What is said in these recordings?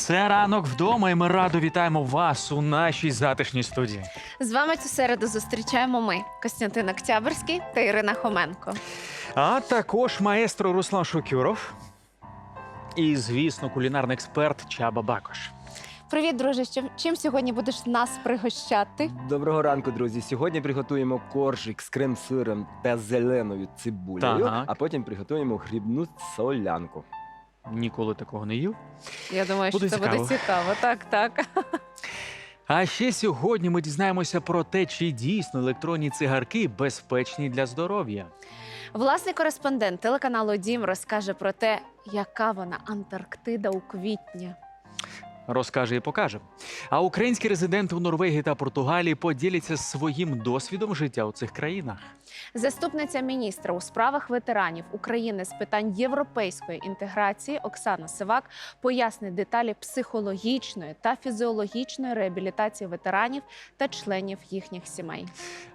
Це ранок вдома, і ми радо вітаємо вас у нашій затишній студії. З вами цю середу зустрічаємо ми, Костянтин Октябрьський та Ірина Хоменко. А також маестро Руслан Шукюров. І, звісно, кулінарний експерт Чаба Бакош. Привіт, друже. Чим, чим сьогодні будеш нас пригощати? Доброго ранку, друзі. Сьогодні приготуємо коржик з крем-сиром та зеленою цибулею, Так. а потім приготуємо грибну солянку. Ніколи такого не їв. Я думаю, Буде що це цікаво. буде цікаво. Так, так. А ще сьогодні ми дізнаємося про те, чи дійсно електронні цигарки безпечні для здоров'я. Власний кореспондент телеканалу Дім розкаже про те, яка вона Антарктида у квітні. Розкаже і покаже. А українські резиденти у Норвегії та Португалії поділяться своїм досвідом життя у цих країнах. Заступниця міністра у справах ветеранів України з питань європейської інтеграції Оксана Сивак пояснить деталі психологічної та фізіологічної реабілітації ветеранів та членів їхніх сімей.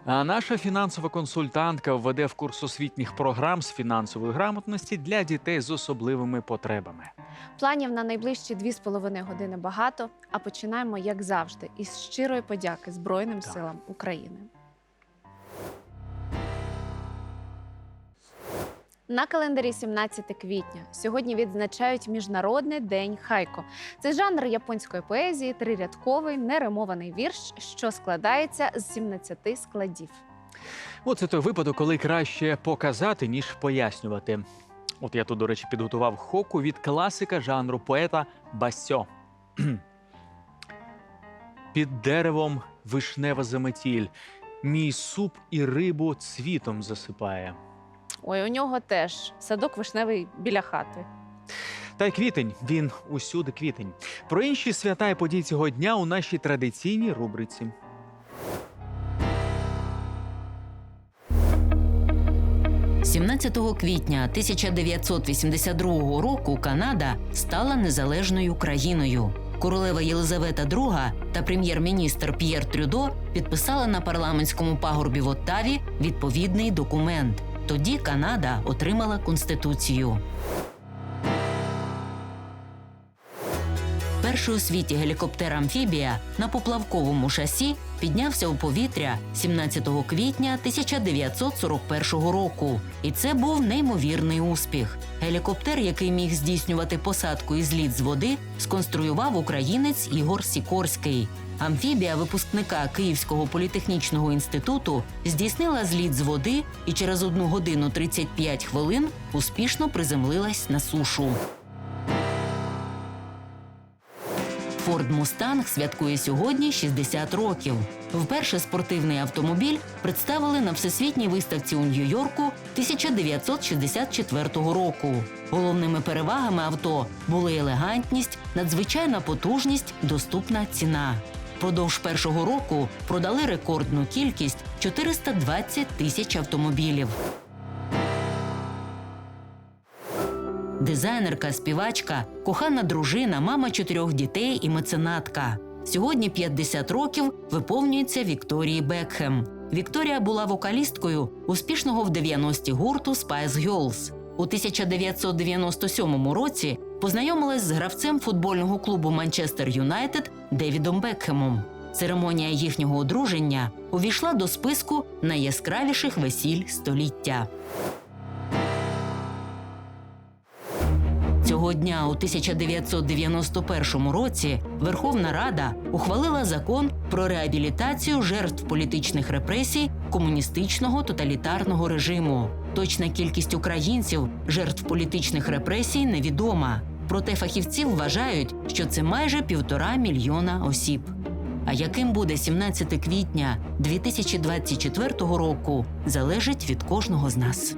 А наша фінансова консультантка введе в курс освітніх програм з фінансової грамотності для дітей з особливими потребами. Планів на найближчі дві з половиною години багато. А починаємо, як завжди, із щирої подяки Збройним Так. силам України. На календарі 17 квітня сьогодні відзначають Міжнародний день хайко. Це жанр японської поезії, трирядковий неримований вірш, що складається з 17 складів. Оце той випадок, коли краще показати, ніж пояснювати. От я тут, до речі, підготував хоку від класика жанру поета Басьо. Під деревом вишнева заметіль. Мій суп і рибу цвітом засипає. Ой, у нього теж садок вишневий біля хати. Та й квітень, він усюди квітень. Про інші свята і події цього дня у нашій традиційній рубриці. – 17 квітня 1982 року Канада стала незалежною країною. Королева Єлизавета II та прем'єр-міністр П'єр Трюдо підписали на парламентському пагорбі в Оттаві відповідний документ. Тоді Канада отримала конституцію. Перший у світі гелікоптер Амфібія на поплавковому шасі піднявся у повітря 17 квітня 1941 року. І це був неймовірний успіх. Гелікоптер, який міг здійснювати посадку і зліт з води, сконструював українець Ігор Сікорський. Амфібія випускника Київського політехнічного інституту здійснила зліт з води і через 1 годину 35 хвилин успішно приземлилась на сушу. Форд Мустанг святкує сьогодні 60 років. Вперше спортивний автомобіль представили на всесвітній виставці у Нью-Йорку 1964 року. Головними перевагами авто були елегантність, надзвичайна потужність, доступна ціна. Продовж першого року продали рекордну кількість 420 тисяч автомобілів. Дизайнерка, співачка, кохана дружина, мама чотирьох дітей і меценатка. Сьогодні 50 років виповнюється Вікторії Бекхем. Вікторія була вокалісткою успішного в 90-ті гурту Spice Girls. У 1997 році познайомилась з гравцем футбольного клубу Манчестер Юнайтед Девідом Бекхемом. Церемонія їхнього одруження увійшла до списку найяскравіших весіль століття. Цього дня у 1991 році Верховна Рада ухвалила закон про реабілітацію жертв політичних репресій комуністичного тоталітарного режиму. Точна кількість українців, жертв політичних репресій, невідома. Проте фахівці вважають, що це майже півтора мільйона осіб. А яким буде 17 квітня 2024 року, залежить від кожного з нас.